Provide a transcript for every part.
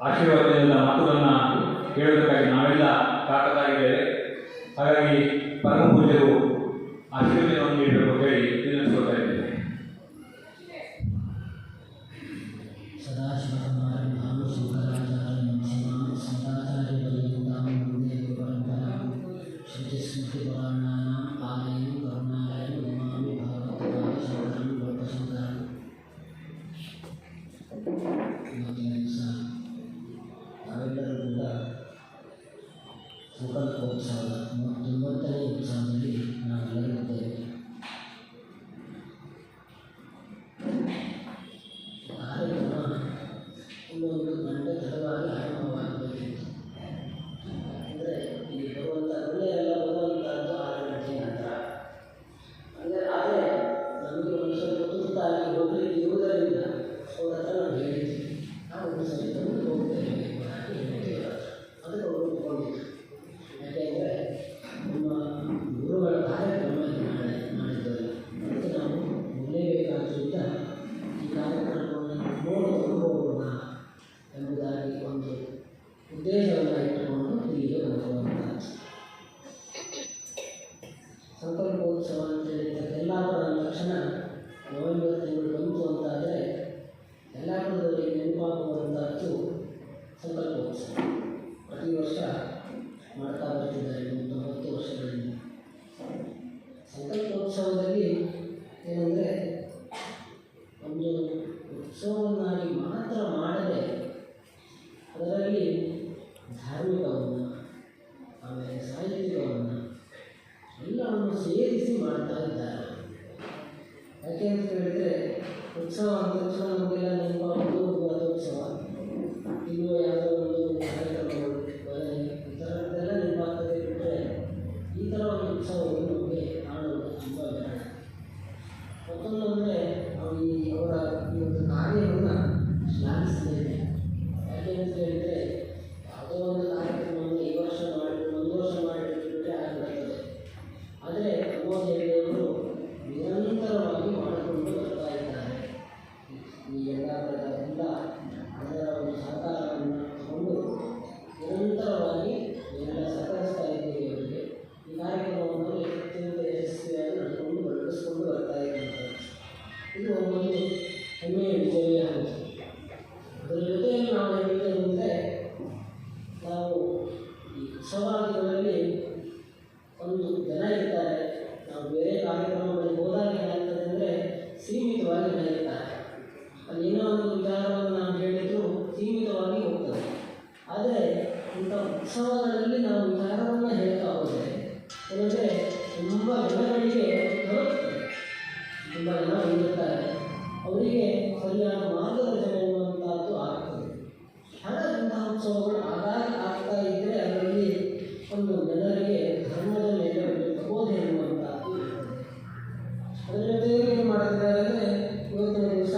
ಆಶೀರ್ವಾದದಿಂದ ಮಾತುಗಳನ್ನು ಕೇಳಬೇಕಾಗಿ ನಾವೆಲ್ಲ ಕಾಕತಾಗಿದ್ದೇವೆ ಹಾಗಾಗಿ ಪರಮ ಪೂಜ್ಯರು ಆಶೀರ್ವಾದವನ್ನು ನೀಡಬೇಕು ಹೇಳಿ. ಜನರಿಗೆ ಧರ್ಮದ ಮೇಲೆ ಒಂದು ಬೋಧೆ ಅನ್ನುವಂಥ ಅದರ ಜೊತೆಗೆ ಏನು ಮಾಡ್ತಿದ್ದಾರೆ ಅಂದರೆ ಇವತ್ತಿನ ದಿವಸ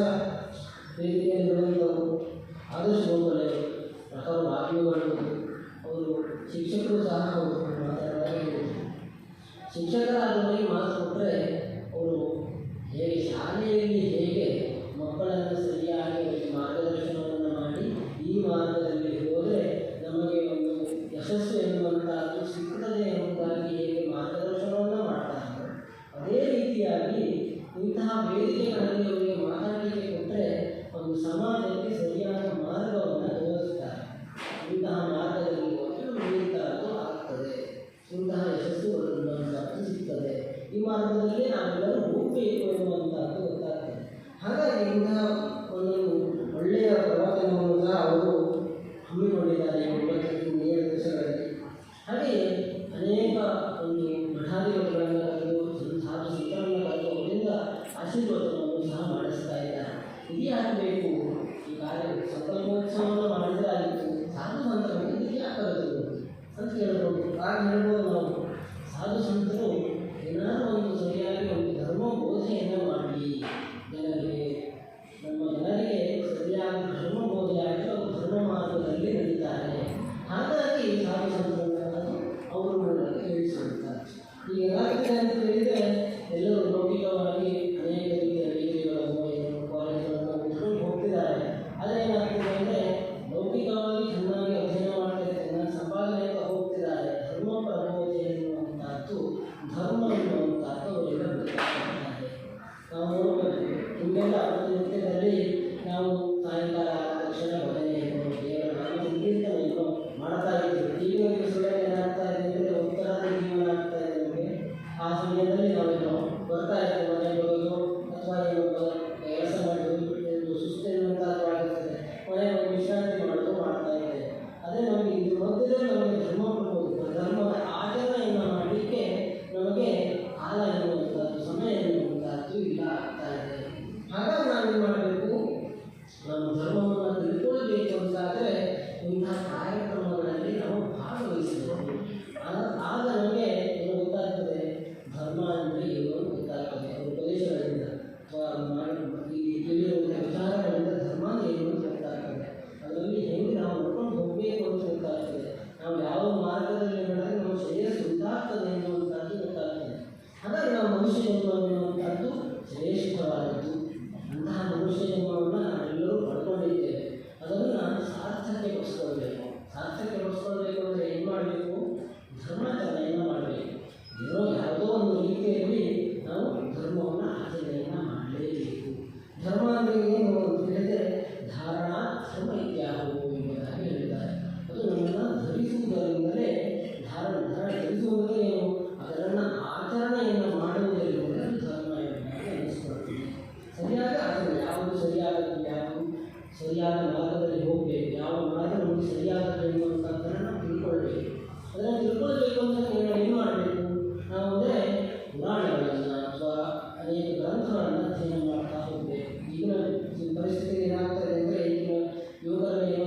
ವೇದಿಕೆಯಲ್ಲಿ ನಡೆದಿದ್ದವರು ಆದರ್ಶ ಗೋಖಲೆ ಪ್ರಕಾರ ವಾಕ್ಯಗಳು, ಅವರು ಶಿಕ್ಷಕರು ಸಹ ಅವರು ಮಾತಾಡುವಾಗ ಶಿಕ್ಷಕರಾದವರಿಗೆ ಮಾತು ಕೊಟ್ಟರೆ ಅವರು ಹೇಗೆ ಶಾಲೆಯಲ್ಲಿ ಹೇಗೆ ಮಕ್ಕಳನ್ನು ಸರಿಯಾಗಿ ಮಾರ್ಗದರ್ಶನವನ್ನು ಇದ್ದಾರೆ ಹಾಗಾಗಿ ಕಾವ್ಯ ಸಂದರ್ಭವನ್ನು ಅವರು ಹೇಳಿಸಿರುತ್ತಾರೆ ಯಾವುದು ಸರಿಯಾದ ಯಾವುದು ಸರಿಯಾದ ಮಾರ್ಗದಲ್ಲಿ ಹೋಗಬೇಕು. ಯಾವ ಮಾರ್ಗ ಸರಿಯಾದ ಸರಿಯಾಗಬೇಕು ಅಂತಂದ್ರೆ ನಾವು ತಿಳ್ಕೊಳ್ಬೇಕು. ಅದನ್ನು ತಿಳ್ಕೊಳ್ಬೇಕು ಅಂತ ನಾವು ಏನು ಮಾಡಬೇಕು? ನಾವು ಅಂದರೆ ಪುರಾಣಗಳನ್ನು ಅಥವಾ ಅನೇಕ ಗ್ರಂಥಗಳನ್ನು ಅಧ್ಯಯನ ಮಾಡ್ತಾ ಹೋಗಬೇಕು. ಈಗಿನ ಪರಿಸ್ಥಿತಿ ಏನಾಗ್ತದೆ ಅಂದರೆ ಈಗಿನ ಯುವಕರಲ್ಲಿ ಏನು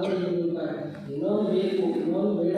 वर्ड यूज़ होता है नॉन वे को नॉन वे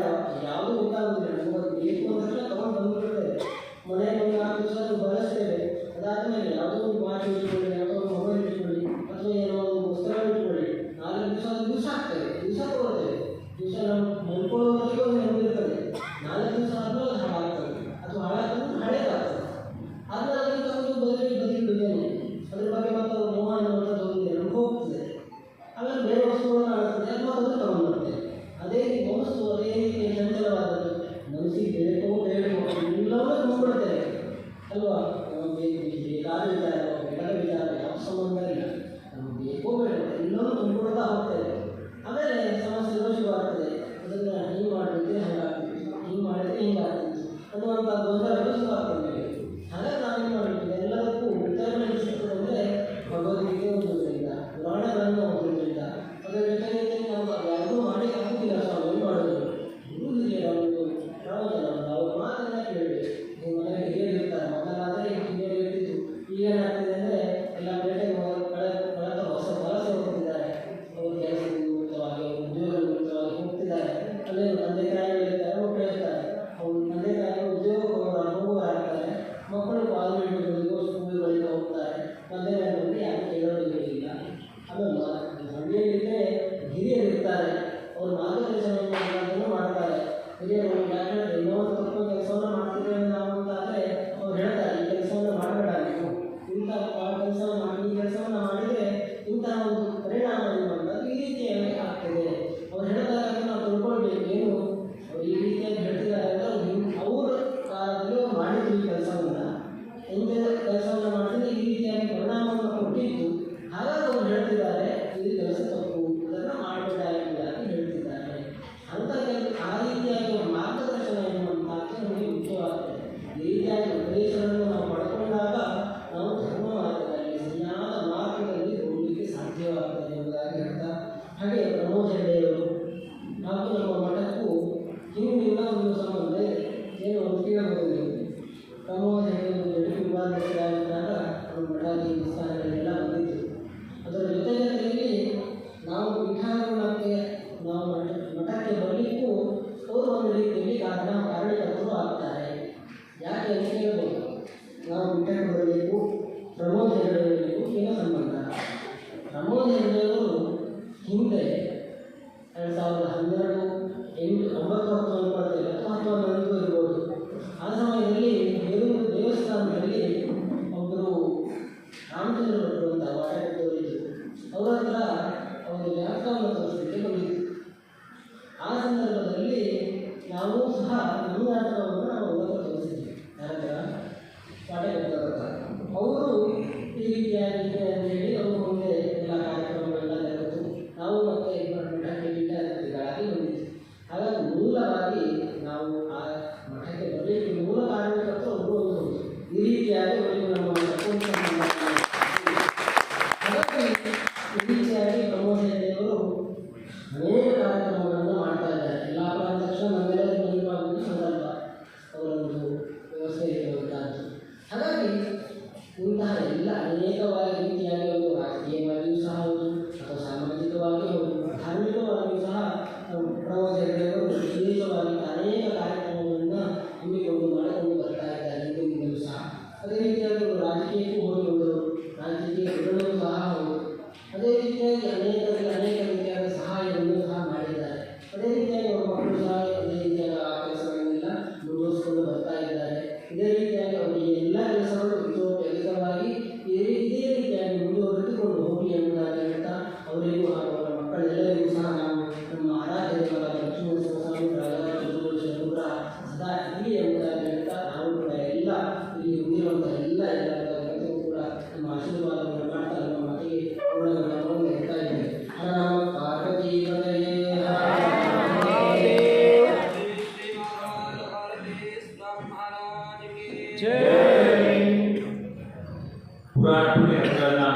ಪುಸ್ತಕಗಳನ್ನು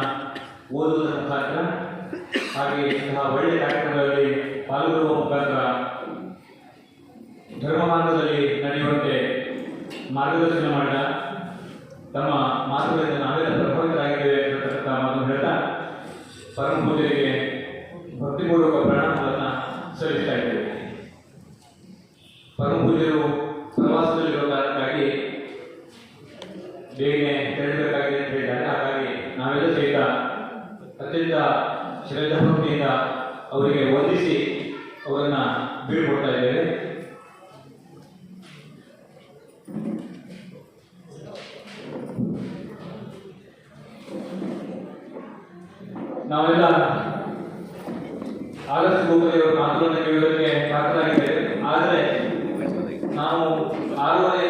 ಓದುವುದರ ಮುಖಾಂತರ ಹಾಗೆ ಇಂತಹ ಒಳ್ಳೆಯ ಕಾರ್ಯಕ್ರಮಗಳಲ್ಲಿ ಪಾಲ್ಗೊಳ್ಳುವ ಮುಖಾಂತರ ಧರ್ಮ ಮಾರ್ಗದಲ್ಲಿ ನಡೆಯುವಂತೆ ಮಾರ್ಗದರ್ಶನ ಮಾಡಿದ ನಾವೆಲ್ಲ ಆಗಸ್ಟ್ ಗೋಪುರ ಮಾತ್ರ ಮಾತುಗಳನ್ನು ಕೇಳೋದಕ್ಕೆ ಸಾಕಾಗಿದೆ ಆದರೆ ನಾವು ಆರೂವರೆ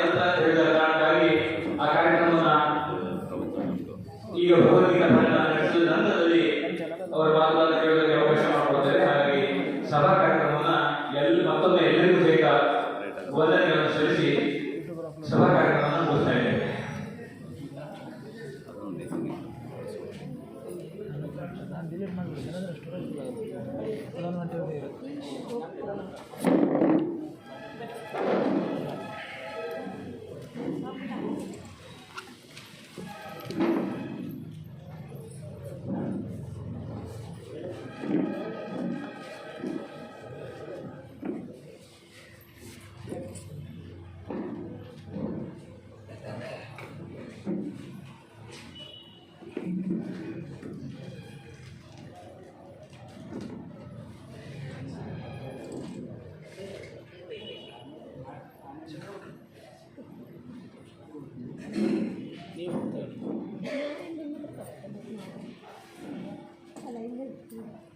嗯。